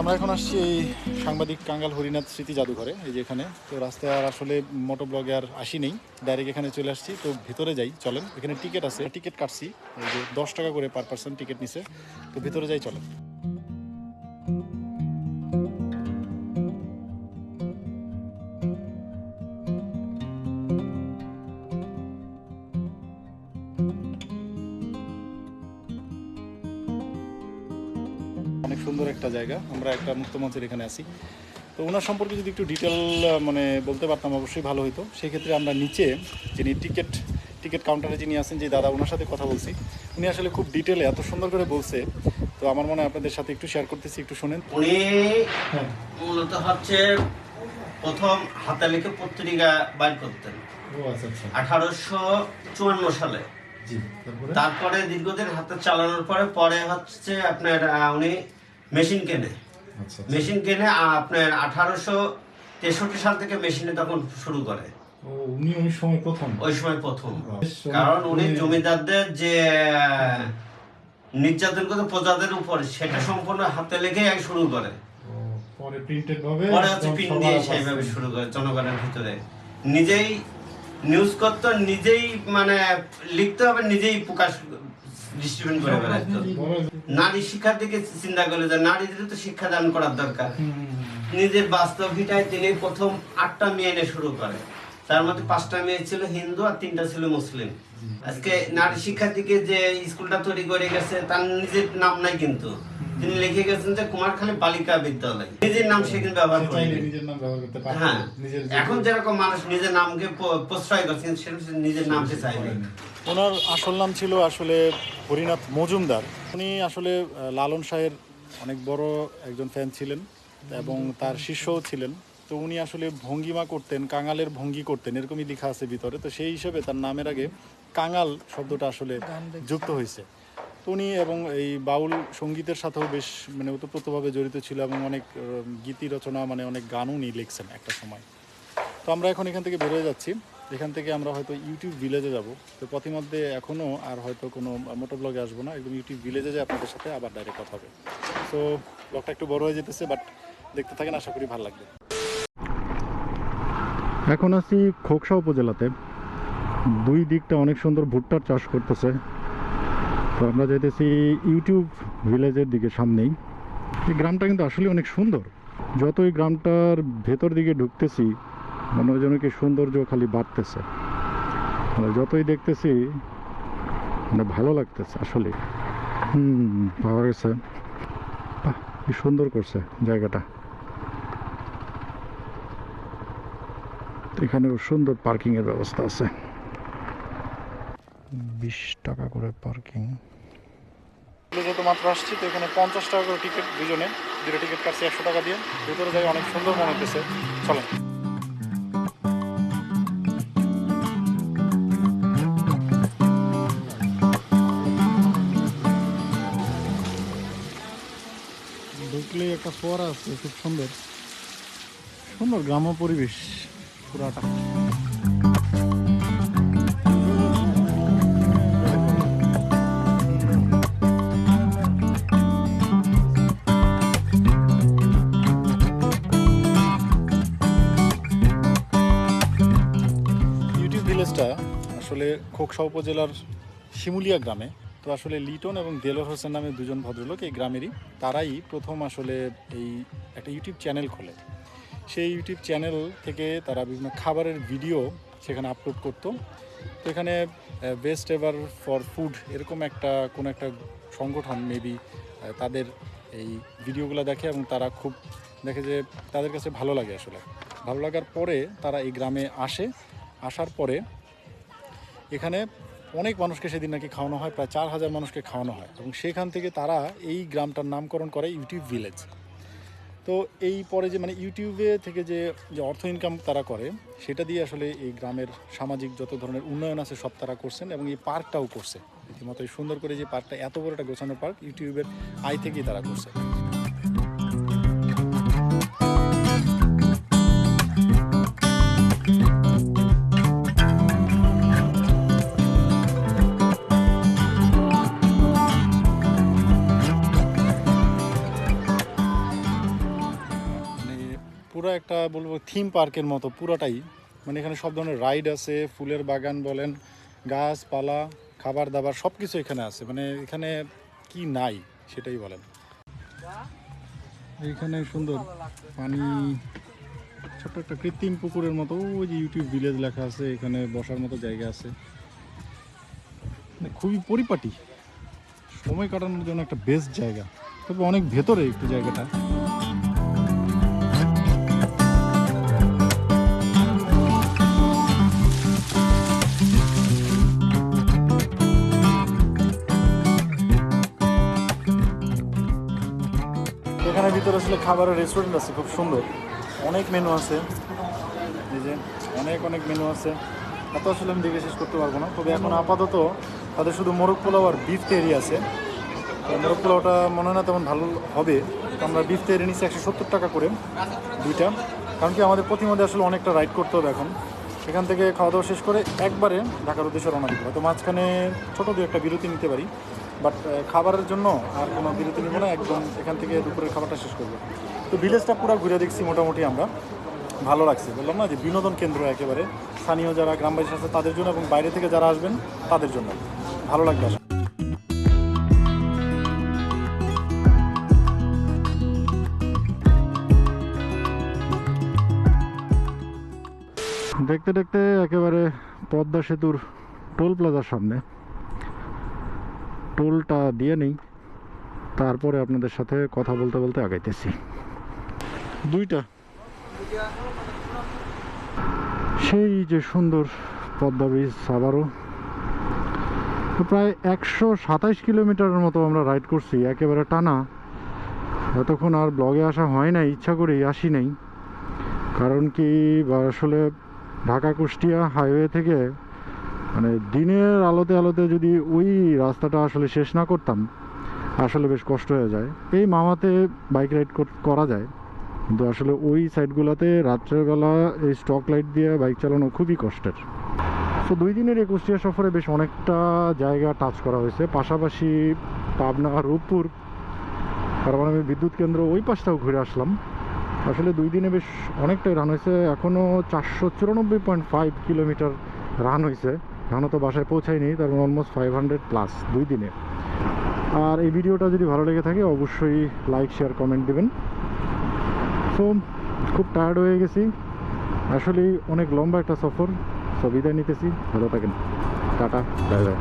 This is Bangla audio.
আমরা এখন আসছি এই সাংবাদিক কাঙ্গাল হরিনাথ স্মৃতি জাদুঘরে, এই যে এখানে। তো রাস্তায় আর আসলে মোটো ব্লগে আর আসি নেই। ডাইরেক্ট এখানে চলে আসছি। তো ভিতরে যাই, চলেন। এখানে টিকিট আছে টিকিট কাটছি। এই যে দশ টাকা করে পার পার্সন টিকিট নিছে। তো ভিতরে যাই, চলেন। সুন্দর একটা জায়গা। আমরা একটা মুক্ত মঞ্চের এখানে আছি। তো ওনার সম্পর্কে যদি একটু ডিটেল মানে বলতে পারতাম অবশ্যই ভালো হতো সেক্ষেত্রে আমরা নিচে যিনি টিকিট টিকিট কাউন্টারে যিনি আছেন যে দাদা ওনার সাথে কথা বলছি উনি আসলে খুব ডিটেলে এত সুন্দর করে বলছে। তো আমার মনে হয় আপনাদের সাথে একটু শেয়ার করতেছি একটু শোনেন। উনি মূলত হচ্ছে প্রথম হাতে লিখে পত্রিকা বাইর করতেন। ও আচ্ছা আচ্ছা। আঠারোশো চুয়ান্ন সালে। তারপরে? তারপরে দীর্ঘদিন হাতে চালানোর পরে পরে হচ্ছে আপনার উনি মেশিন কেনে। আচ্ছা মেশিন কেনে আপনার আঠারোশো তেষট্টি সাল থেকে মেশিনে তখন শুরু করে। উনি ওই সময় প্রথম? ওই সময় প্রথম। কারণ উনি জমিদারদের যে নির্যাতন করতে প্রজাদের উপরে সেটা সম্পূর্ণ হাতে লেগে শুরু করে। পরে প্রিন্টেড ভাবে পরে হচ্ছে সবার দিয়ে সেইভাবে শুরু করে জনগণের ভিতরে। নিজেই নিউজ করতো নিজেই মানে লিখতে হবে নিজেই প্রকাশ ডিস্ট্রিবিউট করে বেড়াতো নারী শিক্ষার দিকে চিন্তা করলে যে নারীদের তো শিক্ষা দান করার দরকার। নিজের বাস্তব ভিটায় তিনি প্রথম আটটা মেয়ে এনে শুরু করে। তার মধ্যে পাঁচটা মেয়ে ছিল হিন্দু আর তিনটা ছিল মুসলিম। আজকে নারী শিক্ষার দিকে যে স্কুলটা তৈরি করে গেছে তার নিজের নাম নাই কিন্তু। তিনি লিখে গেছেন যে কুমারখালী বালিকা বিদ্যালয়। নিজের নাম সে কিন্তু ব্যবহার করে চাইলে নিজের নাম ব্যবহার করতে পারে হ্যাঁ। এখন যেরকম মানুষ নিজের নামকে প্রশ্রয় করছেন সেরকম সে নিজের নামকে চাইবে। ওনার আসল নাম ছিল আসলে হরিনাথ মজুমদার। উনি আসলে লালন শাহের অনেক বড় একজন ফ্যান ছিলেন এবং তার শিষ্যও ছিলেন। তো উনি আসলে ভঙ্গিমা করতেন কাঙালের ভঙ্গি করতেন এরকমই লেখা আছে ভিতরে। তো সেই হিসেবে তার নামের আগে কাঙাল শব্দটা আসলে যুক্ত হয়েছে। তো উনি এবং এই বাউল সঙ্গীতের সাথেও বেশ মানে ওতপ্রোতভাবে জড়িত ছিল এবং অনেক গীতি রচনা মানে অনেক গানও উনি লিখছেন একটা সময়। তো আমরা এখন এখান থেকে বেরোয় যাচ্ছি। এখান থেকে আমরা হয়তো ইউটিউব ভিলেজে যাব। তো পথিমধ্যে এখনও আর হয়তো কোনো মোটর ব্লগে আসব না। একদম ইউটিউব ভিলেজে যে আপনাদের সাথে আবার ডাইরেক্ট কথা হবে। তো ব্লগটা একটু বড় হয়ে যেতেছে বাট দেখতে থাকেন, আশা করি ভালো লাগবে। এখন আছি খোকসা উপজেলাতে। দুই দিকটা অনেক সুন্দর ভুট্টার চাষ করতেছে। তো আমরা যেতেছি ইউটিউব ভিলেজের দিকে সামনেই। এই গ্রামটা কিন্তু আসলে অনেক সুন্দর। যতই গ্রামটার ভেতর দিকে ঢুকতেছি মনে হয় যেন কি সৌন্দর্য খালি বাড়তেছে। মানে যতই দেখতেছি মানে ভালো লাগতেছে আসলে। হুম, পাওয়া গেছে। কি সুন্দর করছে জায়গাটা। এখানেও সুন্দর পার্কিং এর ব্যবস্থা আছে। বিশ টাকা করে পার্কিং। যত মাত্র আসছি, তো এখানে পঞ্চাশ টাকা করে টিকিট দুজনে। দুটো টিকিট কাটছি একশো টাকা দিয়ে। ভেতরে যাই অনেক সুন্দর মনে হতেছে চলেন। ঢুকলেই একটা ফোয়ারা আছে, খুব সুন্দর। সুন্দর গ্রাম্য পরিবেশ পুরাটা। ভিলেজটা আসলে খোকসা উপজেলার শিমুলিয়া গ্রামে। তো আসলে লিটন এবং দেলোর হোসেন নামে দুজন ভদ্রলোক এই গ্রামেরই, তারাই প্রথম আসলে এই একটা ইউটিউব চ্যানেল খোলে। সেই ইউটিউব চ্যানেল থেকে তারা বিভিন্ন খাবারের ভিডিও সেখানে আপলোড করতো। তো এখানে বেস্ট এভার ফর ফুড এরকম একটা, কোনো একটা সংগঠন মেবি তাদের এই ভিডিওগুলো দেখে এবং তারা খুব দেখে যে তাদের কাছে ভালো লাগে আসলে। ভালো লাগার পরে তারা এই গ্রামে আসে। আসার পরে এখানে অনেক মানুষকে সেদিন নাকি খাওয়ানো হয়, প্রায় চার হাজার মানুষকে খাওয়ানো হয়। এবং সেখান থেকে তারা এই গ্রামটার নামকরণ করে ইউটিউব ভিলেজ। তো এই পরে যে মানে ইউটিউবে থেকে যে যে অর্থ ইনকাম তারা করে, সেটা দিয়ে আসলে এই গ্রামের সামাজিক যত ধরনের উন্নয়ন আছে সব তারা করছেন এবং এই পার্কটাও করছে। রীতিমতো সুন্দর করে যে পার্কটা এত বড় একটা গোছানো পার্ক, ইউটিউবের আয় থেকেই তারা করছে। বলব থিম পার্কের মতো, পুরোটাই। মানে এখানে সব ধরনের রাইড আছে, ফুলের বাগান বলেন, গাছপালা খাবার দাবার সব কিছু এখানে আছে। মানে এখানে কি নাই, সেটাই বলেন। এখানে সুন্দর পানি, ছোট্ট একটা কৃত্রিম পুকুরের মতো, ওই যে ইউটিউব ভিলেজ লেখা আছে, এখানে বসার মতো জায়গা আছে। মানে খুবই পরিপাটি। সময় কাটানোর জন্য একটা বেস্ট জায়গা। তবে অনেক ভেতরে একটু জায়গাটা। ভিতরে আসলে খাবারের রেস্টুরেন্ট আছে, খুব সুন্দর। অনেক মেনু আছে। এই যে অনেক অনেক মেনু আছে। এত আসলে আমি দেখে শেষ করতে পারব না। তবে এখন আপাতত তাদের শুধু মোরগ পোলাও আর বিফ তেরি আছে। মোরগ পোলাওটা মনে হয় না তেমন ভালো হবে। আমরা বিফ তেরি নিচ্ছি একশো সত্তর টাকা করে দুইটা। কারণ কি আমাদের প্রতিমধ্যে আসলে অনেকটা রাইড করতে হবে এখন। এখান থেকে খাওয়া দাওয়া শেষ করে একবারে ঢাকার উদ্দেশ্যে রওনা দিতে হবে তো মাঝখানে ছোটো দু একটা বিরতি নিতে পারি। বাট খাবারের জন্য আর কোনো বিরতি নিব না, একদম এখান থেকে দুপুরের খাবারটা শেষ করব। তো ভিলেজটা পুরো ঘুরে দেখছি মোটামুটি আমরা। ভালো লাগছে, বললাম না যে বিনোদন কেন্দ্র একেবারে। স্থানীয় যারা গ্রামবাসী আছে তাদের জন্য এবং বাইরে থেকে যারা আসবেন তাদের জন্য। ভালো লাগবে। দেখতে দেখতে একেবারে পদ্মা সেতুর টোল প্লাজার সামনে। টোলটা দিয়ে নেই। তারপরে আপনাদের সাথে কথা বলতে বলতে আগাইতেছি। দুইটা। সেই যে সুন্দর পদ্মা ব্রিজ আবারও প্রায় একশো সাতাইশ কিলোমিটারের মতো আমরা রাইড করছি, একেবারে টানা। এতক্ষণ আর ব্লগে আসা হয় না ইচ্ছা করেই আসি নাই। কারণ কি আসলে ঢাকা কুষ্টিয়া হাইওয়ে থেকে মানে দিনের আলোতে আলোতে যদি ওই রাস্তাটা আসলে শেষ না করতাম, আসলে বেশ কষ্ট হয়ে যায়। এই মামাতে বাইক রাইড করা যায়। কিন্তু আসলে ওই সাইডগুলোতে রাত্রেবেলা এই স্টক লাইট দিয়ে বাইক চালানো খুবই কষ্টের। তো দুই দিনের এই কুষ্টিয়া সফরে বেশ অনেকটা জায়গা টাচ করা হয়েছে। পাশাপাশি পাবনা, রূপপুর আমি বিদ্যুৎ কেন্দ্র ওই পাশটাও ঘুরে আসলাম। আসলে দুই দিনে বেশ অনেকটাই রান হয়েছে। এখনও চারশো চুরানব্বই পয়েন্ট ফাইভ কিলোমিটার রান হয়েছে। এখনও তো বাসায় পৌঁছায়নি, তার অলমোস্ট ফাইভ হান্ড্রেড প্লাস দুই দিনে। আর এই ভিডিওটা যদি ভালো লেগে থাকে, অবশ্যই লাইক শেয়ার কমেন্ট দেবেন। সো খুব টায়ার্ড হয়ে গেছি। আসলে অনেক লম্বা একটা সফর। সো বিদায় নিতেছি। ভালো থাকেন। টাটা। Bye bye